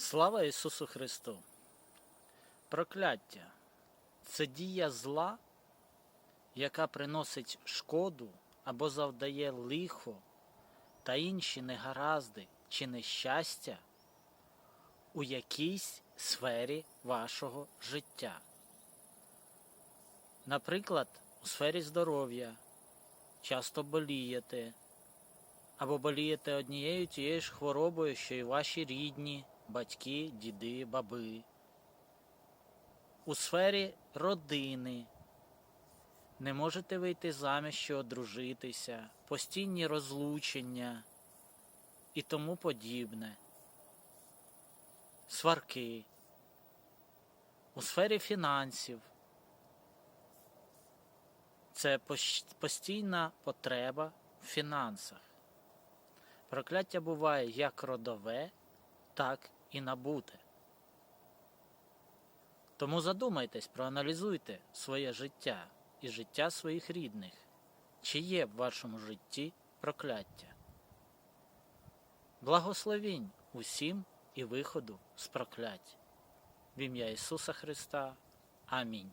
Слава Ісусу Христу! Прокляття це дія зла, яка приносить шкоду або завдає лихо та інші негаразди чи нещастя у якійсь сфері вашого життя. Наприклад, у сфері здоров'я часто болієте, або болієте однією тією ж хворобою, що й ваші рідні, батьки, діди, баби. У сфері родини не можете вийти заміж чи одружитися, постійні розлучення і тому подібне. Сварки. У сфері фінансів це постійна потреба в фінансах. Прокляття буває як родове, так і набуте. Тому задумайтесь, проаналізуйте своє життя і життя своїх рідних, чи є в вашому житті прокляття. Благословінь усім і виходу з проклять. В ім'я Ісуса Христа. Амінь.